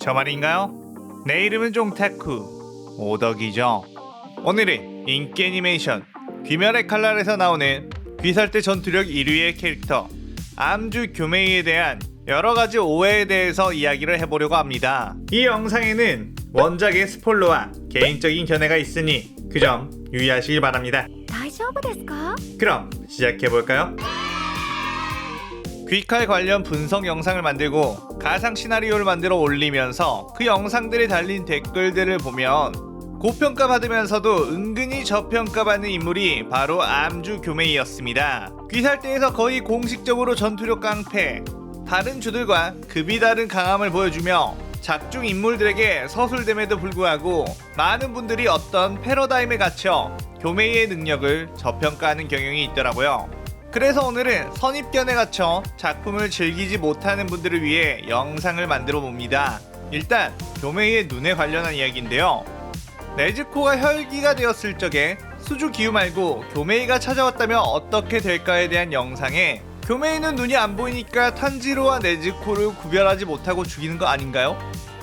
저 말인가요? 내 이름은 종타쿠 오덕이죠. 오늘은 인기 애니메이션 귀멸의 칼날에서 나오는 귀살대 전투력 1위의 캐릭터 암주 교메이에 대한 여러 가지 오해에 대해서 이야기를 해보려고 합니다. 이 영상에는 원작의 스포일러와 개인적인 견해가 있으니 그 점 유의하시기 바랍니다. 大丈夫ですか 그럼 시작해볼까요? 귀칼 관련 분석 영상을 만들고 가상 시나리오를 만들어 올리면서 그 영상들에 달린 댓글들을 보면 고평가 받으면서도 은근히 저평가받는 인물이 바로 암주 교메이였습니다. 귀살대에서 거의 공식적으로 전투력 깡패, 다른 주들과 급이 다른 강함을 보여주며 작중 인물들에게 서술됨에도 불구하고 많은 분들이 어떤 패러다임에 갇혀 교메이의 능력을 저평가하는 경향이 있더라고요. 그래서 오늘은 선입견에 갇혀 작품을 즐기지 못하는 분들을 위해 영상을 만들어 봅니다. 일단 교메이의 눈에 관련한 이야기인데요. 네즈코가 혈기가 되었을 적에 수주 기후 말고 교메이가 찾아왔다면 어떻게 될까에 대한 영상에 교메이는 눈이 안 보이니까 탄지로와 네즈코를 구별하지 못하고 죽이는 거 아닌가요?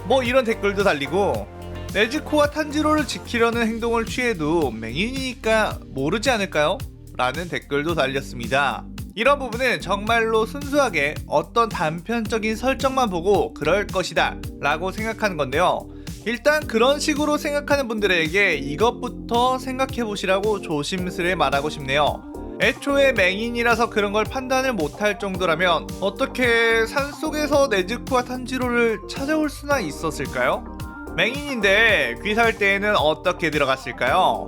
뭐 이런 댓글도 달리고 네즈코와 탄지로를 지키려는 행동을 취해도 맹인이니까 모르지 않을까요? 라는 댓글도 달렸습니다. 이런 부분은 정말로 순수하게 어떤 단편적인 설정만 보고 그럴 것이다 라고 생각하는 건데요. 일단 그런 식으로 생각하는 분들에게 이것부터 생각해 보시라고 조심스레 말하고 싶네요. 애초에 맹인이라서 그런 걸 판단을 못할 정도라면 어떻게 산속에서 네즈쿠와 탄지로를 찾아올 수나 있었을까요? 맹인인데 귀 살 때에는 어떻게 들어갔을까요?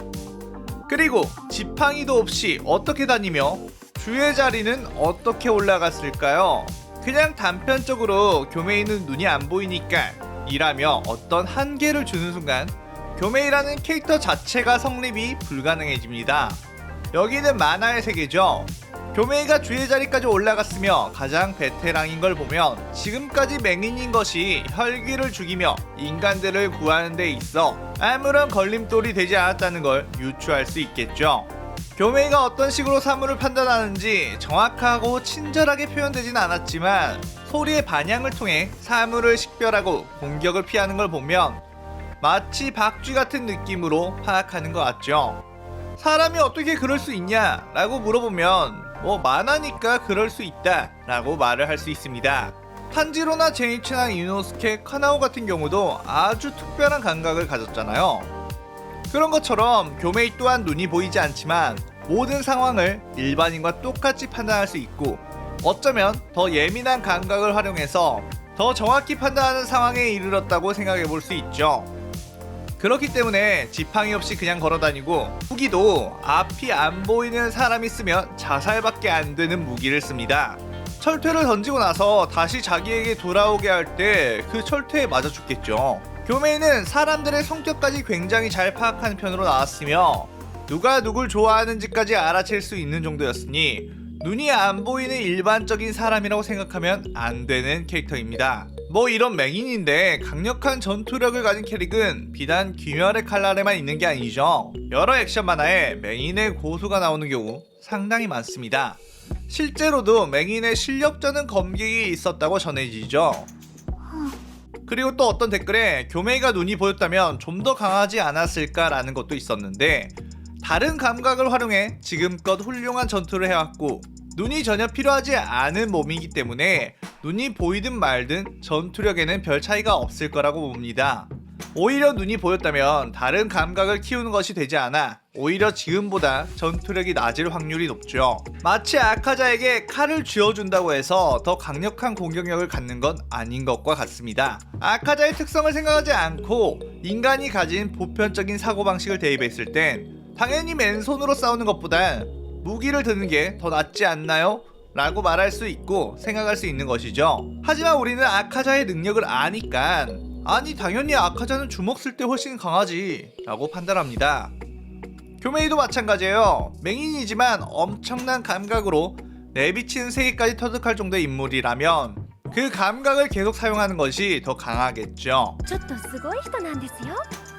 그리고 지팡이도 없이 어떻게 다니며 주의 자리는 어떻게 올라갔을까요? 그냥 단편적으로 교메이는 눈이 안 보이니까 이라며 어떤 한계를 주는 순간 교메이라는 캐릭터 자체가 성립이 불가능해집니다. 여기는 만화의 세계죠. 교메이가 주의 자리까지 올라갔으며 가장 베테랑인 걸 보면 지금까지 맹인인 것이 혈기를 죽이며 인간들을 구하는 데 있어 아무런 걸림돌이 되지 않았다는 걸 유추할 수 있겠죠. 교메이가 어떤 식으로 사물을 판단하는지 정확하고 친절하게 표현되진 않았지만 소리의 반향을 통해 사물을 식별하고 공격을 피하는 걸 보면 마치 박쥐 같은 느낌으로 파악하는 것 같죠. 사람이 어떻게 그럴 수 있냐? 라고 물어보면 뭐 만화니까 그럴 수 있다 라고 말을 할 수 있습니다. 탄지로나 제이치나 이노스케, 카나오 같은 경우도 아주 특별한 감각을 가졌잖아요. 그런 것처럼 교메이 또한 눈이 보이지 않지만 모든 상황을 일반인과 똑같이 판단할 수 있고 어쩌면 더 예민한 감각을 활용해서 더 정확히 판단하는 상황에 이르렀다고 생각해 볼 수 있죠. 그렇기 때문에 지팡이 없이 그냥 걸어다니고 무기도 앞이 안 보이는 사람이 쓰면 자살밖에 안 되는 무기를 씁니다. 철퇴를 던지고 나서 다시 자기에게 돌아오게 할 때 그 철퇴에 맞아 죽겠죠. 교메이는 사람들의 성격까지 굉장히 잘 파악하는 편으로 나왔으며 누가 누굴 좋아하는지까지 알아챌 수 있는 정도였으니 눈이 안 보이는 일반적인 사람이라고 생각하면 안 되는 캐릭터입니다. 뭐 이런 맹인인데 강력한 전투력을 가진 캐릭은 비단 귀멸의 칼날에만 있는 게 아니죠. 여러 액션 만화에 맹인의 고수가 나오는 경우 상당히 많습니다. 실제로도 맹인의 실력자는 검객이 있었다고 전해지죠. 그리고 또 어떤 댓글에 교메이가 눈이 보였다면 좀 더 강하지 않았을까라는 것도 있었는데 다른 감각을 활용해 지금껏 훌륭한 전투를 해왔고 눈이 전혀 필요하지 않은 몸이기 때문에 눈이 보이든 말든 전투력에는 별 차이가 없을 거라고 봅니다. 오히려 눈이 보였다면 다른 감각을 키우는 것이 되지 않아 오히려 지금보다 전투력이 낮을 확률이 높죠. 마치 아카자에게 칼을 쥐어준다고 해서 더 강력한 공격력을 갖는 건 아닌 것과 같습니다. 아카자의 특성을 생각하지 않고 인간이 가진 보편적인 사고방식을 대입했을 땐 당연히 맨손으로 싸우는 것보다 무기를 드는 게 더 낫지 않나요? 라고 말할 수 있고 생각할 수 있는 것이죠. 하지만 우리는 아카자의 능력을 아니까 아니 당연히 아카자는 주먹 쓸 때 훨씬 강하지 라고 판단합니다. 교메이도 마찬가지예요. 맹인이지만 엄청난 감각으로 내비치는 세계까지 터득할 정도의 인물이라면 그 감각을 계속 사용하는 것이 더 강하겠죠.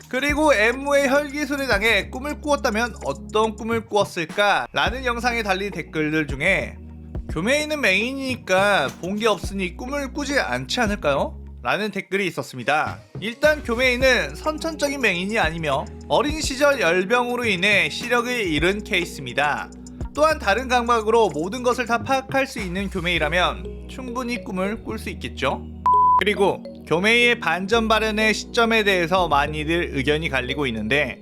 그리고 엠무의 혈기술에 당해 꿈을 꾸었다면 어떤 꿈을 꾸었을까? 라는 영상에 달린 댓글들 중에 교메이는 맹인이니까 본 게 없으니 꿈을 꾸지 않지 않을까요? 라는 댓글이 있었습니다. 일단 교메이는 선천적인 맹인이 아니며 어린 시절 열병으로 인해 시력을 잃은 케이스입니다. 또한 다른 감각으로 모든 것을 다 파악할 수 있는 교메이라면 충분히 꿈을 꿀 수 있겠죠. 그리고 교메이의 반전 발현의 시점에 대해서 많이들 의견이 갈리고 있는데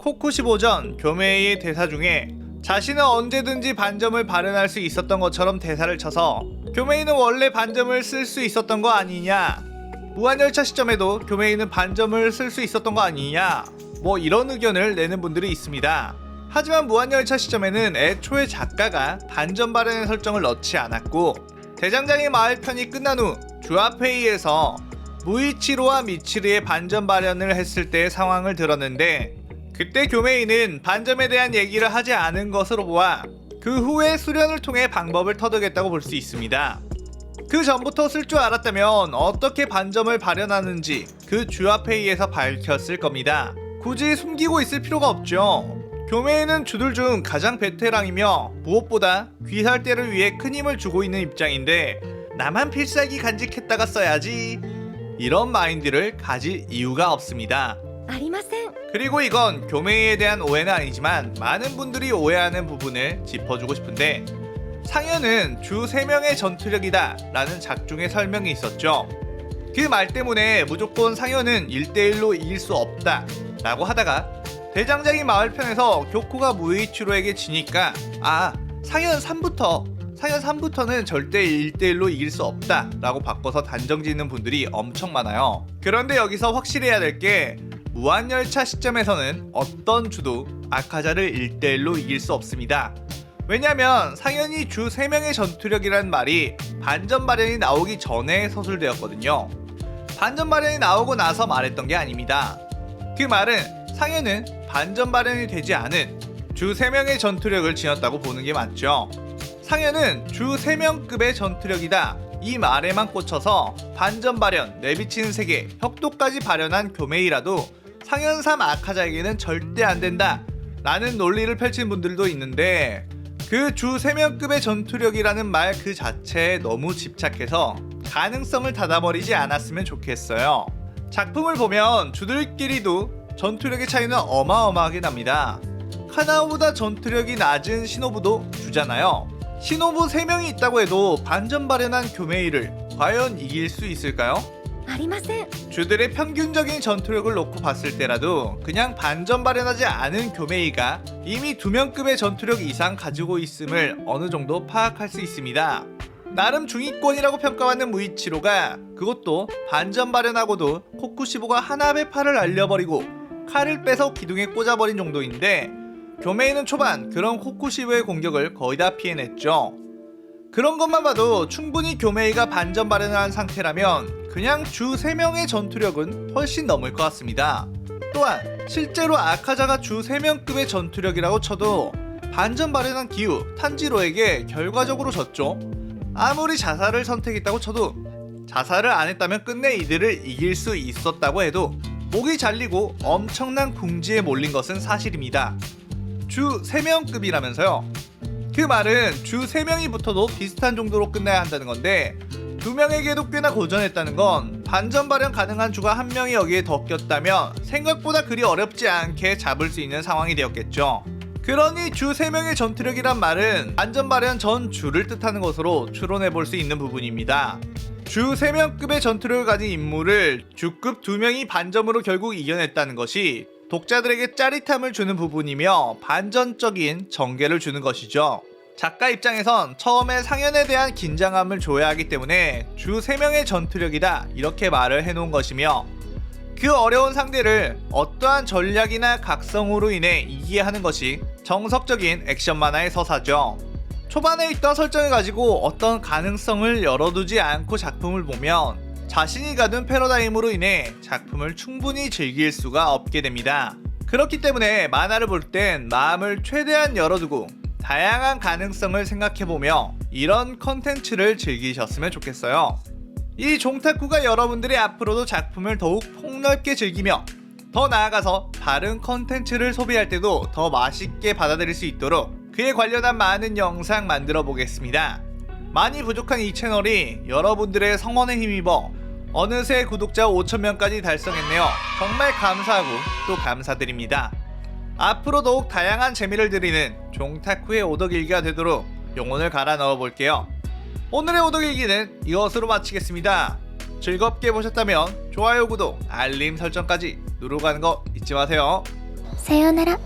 코쿠15전 교메이의 대사 중에 자신은 언제든지 반점을 발현할 수 있었던 것처럼 대사를 쳐서 교메이는 원래 반점을 쓸 수 있었던 거 아니냐? 무한열차 시점에도 교메이는 반점을 쓸 수 있었던 거 아니냐? 뭐 이런 의견을 내는 분들이 있습니다. 하지만 무한열차 시점에는 애초에 작가가 반점 발현의 설정을 넣지 않았고 대장장의 마을 편이 끝난 후 주합회의에서 무이치로와 미치르의 반점 발현을 했을 때의 상황을 들었는데 그때 교메이는 반점에 대한 얘기를 하지 않은 것으로 보아 그 후에 수련을 통해 방법을 터득했다고 볼 수 있습니다. 그 전부터 쓸 줄 알았다면 어떻게 반점을 발현하는지 그 주합회의에서 밝혔을 겁니다. 굳이 숨기고 있을 필요가 없죠. 교메이는 주들 중 가장 베테랑이며 무엇보다 귀살대를 위해 큰 힘을 주고 있는 입장인데 나만 필살기 간직했다가 써야지 이런 마인드를 가질 이유가 없습니다. ありません 그리고 이건 교메이에 대한 오해는 아니지만 많은 분들이 오해하는 부분을 짚어주고 싶은데 상현은 주 3명의 전투력이다 라는 작중의 설명이 있었죠. 그 말 때문에 무조건 상현은 1대1로 이길 수 없다 라고 하다가 대장장이 마을편에서 교코가 무이치로에게 지니까 아 상현 3부터 상현 3부터는 절대 1대1로 이길 수 없다 라고 바꿔서 단정 짓는 분들이 엄청 많아요. 그런데 여기서 확실해야 될 게 무한열차 시점에서는 어떤 주도 아카자를 1대1로 이길 수 없습니다. 왜냐면 상현이 주 3명의 전투력이라는 말이 반전 발현이 나오기 전에 서술되었거든요. 반전 발현이 나오고 나서 말했던 게 아닙니다. 그 말은 상현은 반전 발현이 되지 않은 주 3명의 전투력을 지녔다고 보는 게 맞죠. 상현은 주 3명급의 전투력이다. 이 말에만 꽂혀서 반전 발현, 내비치는 세계, 혁도까지 발현한 교메이라도 상현 3 아카자에게는 절대 안 된다. 라는 논리를 펼친 분들도 있는데 그 주 3명급의 전투력이라는 말 그 자체에 너무 집착해서 가능성을 닫아버리지 않았으면 좋겠어요. 작품을 보면 주들끼리도 전투력의 차이는 어마어마하게 납니다. 카나오보다 전투력이 낮은 시노부도 주잖아요. 시노부 3명이 있다고 해도 반전 발현한 교메이를 과연 이길 수 있을까요? 주들의 평균적인 전투력을 놓고 봤을 때라도 그냥 반전 발현하지 않은 교메이가 이미 두 명급의 전투력 이상 가지고 있음을 어느 정도 파악할 수 있습니다. 나름 중위권이라고 평가받는 무이치로가 그것도 반전 발현하고도 코쿠시보가 하나의 팔을 날려버리고 칼을 빼서 기둥에 꽂아버린 정도인데 교메이는 초반 그런 코쿠시보의 공격을 거의 다 피해냈죠. 그런 것만 봐도 충분히 교메이가 반전 발현을 한 상태라면 그냥 주 3명의 전투력은 훨씬 넘을 것 같습니다. 또한 실제로 아카자가 주 3명급의 전투력이라고 쳐도 반전 발현한 기후 탄지로에게 결과적으로 졌죠. 아무리 자살을 선택했다고 쳐도 자살을 안 했다면 끝내 이들을 이길 수 있었다고 해도 목이 잘리고 엄청난 궁지에 몰린 것은 사실입니다. 주 3명급이라면서요. 그 말은 주 3명이 붙어도 비슷한 정도로 끝내야 한다는 건데 2명에게도 꽤나 고전했다는 건 반전 발현 가능한 주가 한 명이 여기에 더 꼈다면 생각보다 그리 어렵지 않게 잡을 수 있는 상황이 되었겠죠. 그러니 주 3명의 전투력이란 말은 반전 발현 전 주를 뜻하는 것으로 추론해 볼 수 있는 부분입니다. 주 3명급의 전투력을 가진 인물을 주급 2명이 반점으로 결국 이겨냈다는 것이 독자들에게 짜릿함을 주는 부분이며 반전적인 전개를 주는 것이죠. 작가 입장에선 처음에 상현에 대한 긴장감을 줘야 하기 때문에 주 3명의 전투력이다 이렇게 말을 해놓은 것이며 그 어려운 상대를 어떠한 전략이나 각성으로 인해 이기게 하는 것이 정석적인 액션 만화의 서사죠. 초반에 있던 설정을 가지고 어떤 가능성을 열어두지 않고 작품을 보면 자신이 가둔 패러다임으로 인해 작품을 충분히 즐길 수가 없게 됩니다. 그렇기 때문에 만화를 볼 땐 마음을 최대한 열어두고 다양한 가능성을 생각해보며 이런 컨텐츠를 즐기셨으면 좋겠어요. 이 종타쿠가 여러분들이 앞으로도 작품을 더욱 폭넓게 즐기며 더 나아가서 다른 컨텐츠를 소비할 때도 더 맛있게 받아들일 수 있도록 그에 관련한 많은 영상 만들어 보겠습니다. 많이 부족한 이 채널이 여러분들의 성원에 힘입어 어느새 구독자 5천명까지 달성했네요. 정말 감사하고 또 감사드립니다. 앞으로 더욱 다양한 재미를 드리는 종타쿠의 오덕일기가 되도록 영혼을 갈아 넣어 볼게요. 오늘의 오덕일기는 이것으로 마치겠습니다. 즐겁게 보셨다면 좋아요, 구독, 알림 설정까지 누르고 가는 거 잊지 마세요. 세요나라.